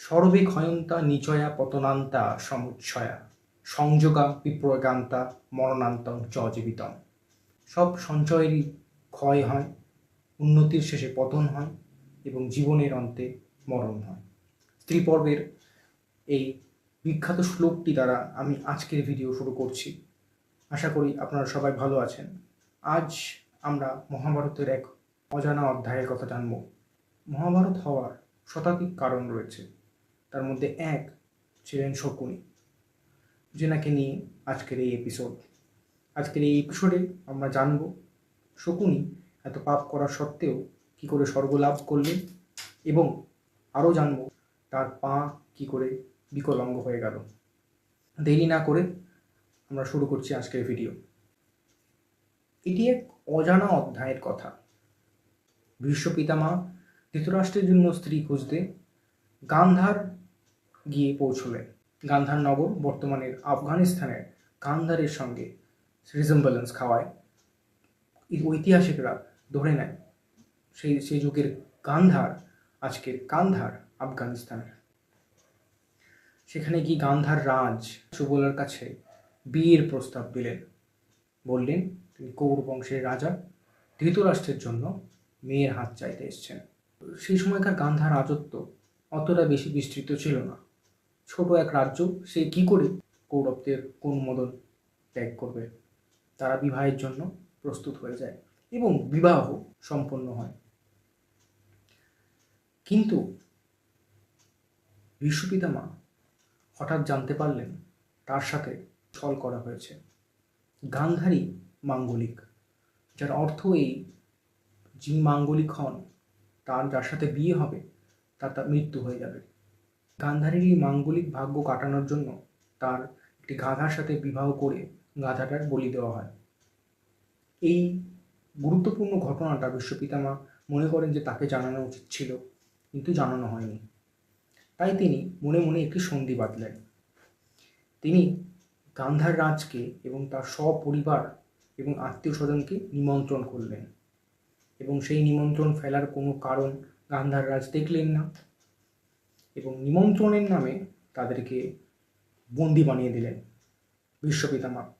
সর্বে ক্ষয়ন্তা নিচয়া পতনান্তা সমুচ্ছয়া, সংযোগা বিপ্রগান্তা মরণান্তং চজীবিতম সব সঞ্চয়েরই ক্ষয় হয়, উন্নতির শেষে পতন হয় এবং জীবনের অন্তে মরণ হয়। স্ত্রী পর্বের এই বিখ্যাত শ্লোকটি দ্বারা আমি আজকের ভিডিও শুরু করছি। আশা করি আপনারা সবাই ভালো আছেন। আজ আমরা মহাভারতের এক অজানা অধ্যায়ের কথা জানব। মহাভারত হওয়ার শতাধিক কারণ রয়েছে। তার মধ্যে এক ছিলেন শকুনি, যেনাকে নিয়ে আজকের এই এপিসোড আজকের এই এপিসোডে আমরা জানব শকুনি এত পাপ করা সত্ত্বেও কি করে স্বর্গ লাভ করলেন এবং আরও জানব তার পা কি করে বিকলাঙ্গ হয়ে গেল। দেরি না করে আমরা শুরু করছি আজকের ভিডিও এটি এক অজানা অধ্যায়ের কথা। ভীষ্ম পিতামা ধৃতরাষ্ট্রের জন্য স্ত্রী খুঁজতে গান্ধার গিয়ে পৌঁছলেন গান্ধার নগর বর্তমানের আফগানিস্তানের গান্ধারের সঙ্গে রিজেম্বলেন্স খাওয়ায়। ঐতিহাসিকরা ধরে নেয়, সেই সেই যুগের গান্ধার, আজকের কান্ধার আফগানিস্তানের। সেখানে গিয়ে গান্ধার রাজ সুবলার কাছে বিয়ের প্রস্তাব দিলেন। বললেন, তিনি কৌর বংশের রাজা, ধৃতরাষ্ট্রের জন্য মেয়ের হাত চাইতে এসছেন। সেই সময়কার গান্ধার রাজত্ব অতটা বেশি বিস্তৃত ছিল না। ছোট এক রাজ্য, সে কি করে কৌরবদের অনুমোদন ত্যাগ করবে? তারা বিবাহের জন্য প্রস্তুত হয়ে যায় এবং বিবাহ সম্পন্ন হয়। কিন্তু বিশ্বপিতামা হঠাৎ জানতে পারলেন তার সাথে ছল করা হয়েছে। গান্ধারী মাঙ্গলিক, যার অর্থ এই যিনি মাঙ্গলিক হন, তার যার সাথে বিয়ে হবে, তার তার মৃত্যু হয়ে যাবে। গান্ধারীর এই মাঙ্গলিক ভাগ্য কাটানোর জন্য তার একটি গাধার সাথে বিবাহ করে গাধাটার বলি দেওয়া হয়। এই গুরুত্বপূর্ণ ঘটনাটা বিশ্বপিতামা মনে করেন যে তাকে জানানো উচিত ছিল, কিন্তু জানানো হয়নি। তাই তিনি মনে মনে একটি সন্ধি বাঁধলেন। তিনি গান্ধার রাজকে এবং তার সপরিবার এবং আত্মীয় স্বজনকে নিমন্ত্রণ করলেন এবং সেই নিমন্ত্রণ ফেলার কোনো কারণ গান্ধার রাজ দেখলেন না। নিমন্ত্রণের নামে তাদেরকে বন্দি বানিয়ে দিলেন বিশ্বপিতামা।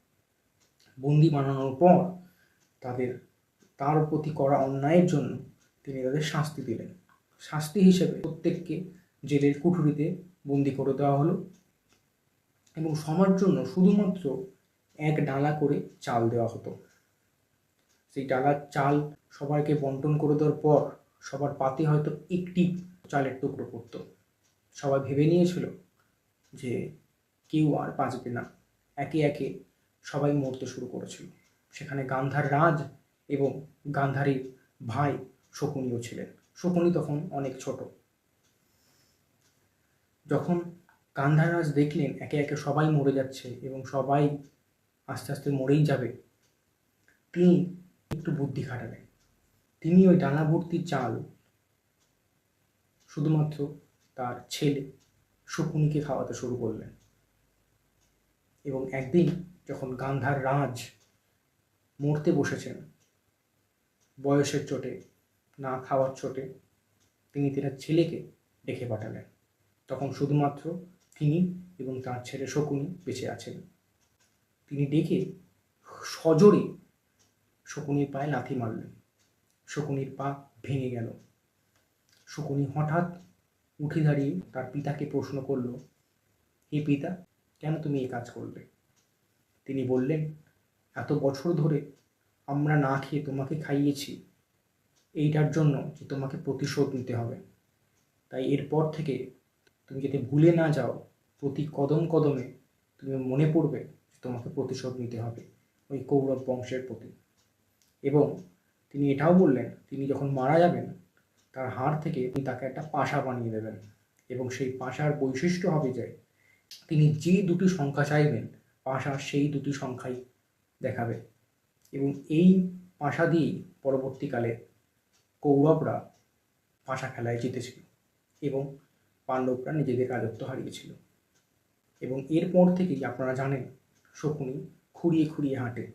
বন্দি বানানোর পর তাদের, তার প্রতি করা অন্যায়ের জন্য তিনি তাদের শাস্তি দিলেন। শাস্তি হিসেবে প্রত্যেককে জেলের কুঠুরিতে বন্দি করে দেওয়া হলো এবং সবার জন্য শুধুমাত্র এক ডালা করে চাল দেওয়া হতো। সেই ডালার চাল সবাইকে বন্টন করে দেওয়ার পর সবার পাতে হয়তো একটি চালের টুকরো পড়তো। সবাই ভেবে নিয়েছিল যে কেউ আর বাঁচবে না। একে একে সবাই মরতে শুরু করেছিল। সেখানে গান্ধার রাজ এবং গান্ধারীর ভাই শকুনিও ছিলেন। শকুনি তখন অনেক ছোট। যখন গান্ধার রাজ দেখলেন একে একে সবাই মরে যাচ্ছে এবং সবাই আস্তে আস্তে মরেই যাবে, তিনি একটু বুদ্ধি খাটালেন। তিনি ওই ডানা ভর্তি চাল শুধুমাত্র তার ছেলে শকুনিকে খাওয়াতে শুরু করলেন। এবং একদিন যখন গান্ধার রাজ মরতে বসেছেন, বয়সের চোটে, না খাওয়ার চোটে, তিনি তার ছেলেকে ডেকে পাঠালেন। তখন শুধুমাত্র তিনি এবং তার ছেলে শকুনি বেঁচে আছেন। তিনি ডেকে সজোরে শকুনির পায়ে লাথি মারলেন। শকুনির পা ভেঙে গেল। শকুনি হঠাৎ উঠে দাঁড়িয়ে তার পিতাকে প্রশ্ন করল, হে পিতা, কেন তুমি এই কাজ করলে? তিনি বললেন, এত বছর ধরে আমরা না খেয়ে তোমাকে খাইয়েছি। এইটার জন্য যে তোমাকে প্রতিশোধ নিতে হবে। তাই এরপর থেকে তুমি যাতে ভুলে না যাও, প্রতি কদম কদমে তুমি মনে পড়বে তোমাকে প্রতিশোধ নিতে হবে ওই কৌরব বংশের প্রতি। এবং তিনি এটাও বললেন, তিনি যখন মারা যাবেন তার হাড় থেকে তিনি তাকে একটা পাশা বানিয়ে দেবেন এবং সেই পাশার বৈশিষ্ট্য হবে যে তিনি যে দুটি সংখ্যা চাইবেন, পাশা সেই দুটি সংখ্যাই দেখাবে। এবং এই পাশা দিয়েই পরবর্তীকালে কৌরবরা পাশা খেলায় জিতেছিল এবং পাণ্ডবরা নিজেদের রাজত্ব হারিয়েছিল। এবং এরপর থেকেই আপনারা জানেন শকুনি খুঁড়িয়ে খুঁড়িয়ে হাঁটে।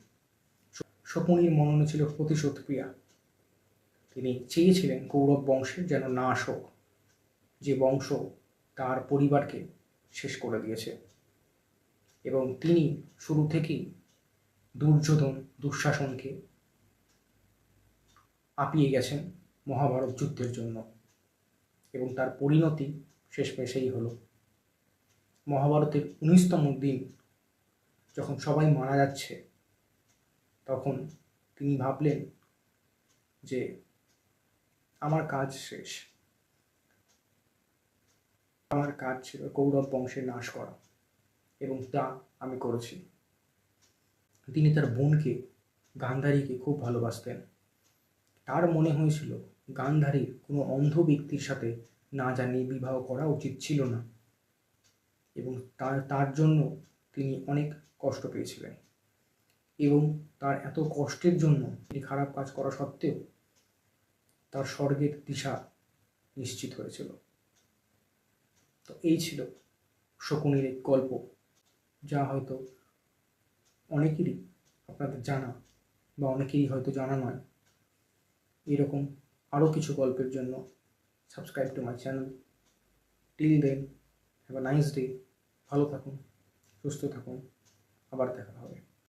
শকুনির মননে ছিল প্রতিশোধ ক্রিয়া। তিনি চেয়েছিলেন কৌরব বংশের যেন নাশ হোক যে বংশ তার পরিবারকে শেষ করে দিয়েছে। এবং তিনি শুরু থেকেই দুর্যোধন দুঃশাসনকে আপিয়ে গেছেন মহাভারত যুদ্ধের জন্য। এবং তার পরিণতি শেষমেশেই হলো। মহাভারতের উনিশতম দিন যখন সবাই মারা যাচ্ছে, তখন তিনি ভাবলেন যে আমার কাজ শেষ। আমার কাজ ছিল কৌরব বংশের নাশ করা, এবং তা আমি করেছি। তিনি তার বোনকে, গান্ধারীকে খুব ভালোবাসতেন। তার মনে হয়েছিল, গান্ধারীর কোনো অন্ধ ব্যক্তির সাথে না জানিয়ে বিবাহ করা উচিত ছিল না, এবং তার তার জন্য তিনি অনেক কষ্ট পেয়েছিলেন। এবং তার এত কষ্টের জন্য তিনি খারাপ কাজ করা সত্ত্বেও তার স্বর্গের দিশা নিশ্চিত হয়েছিল। তো এই ছিল শকুনির এক গল্প, যা হয়তো অনেকেরই আপনাদের জানা বা অনেকেরই হয়তো জানা নয়। এরকম আরও কিছু গল্পের জন্য subscribe to my channel till then have a nice day ভালো থাকুন, সুস্থ থাকুন। আবার দেখা হবে।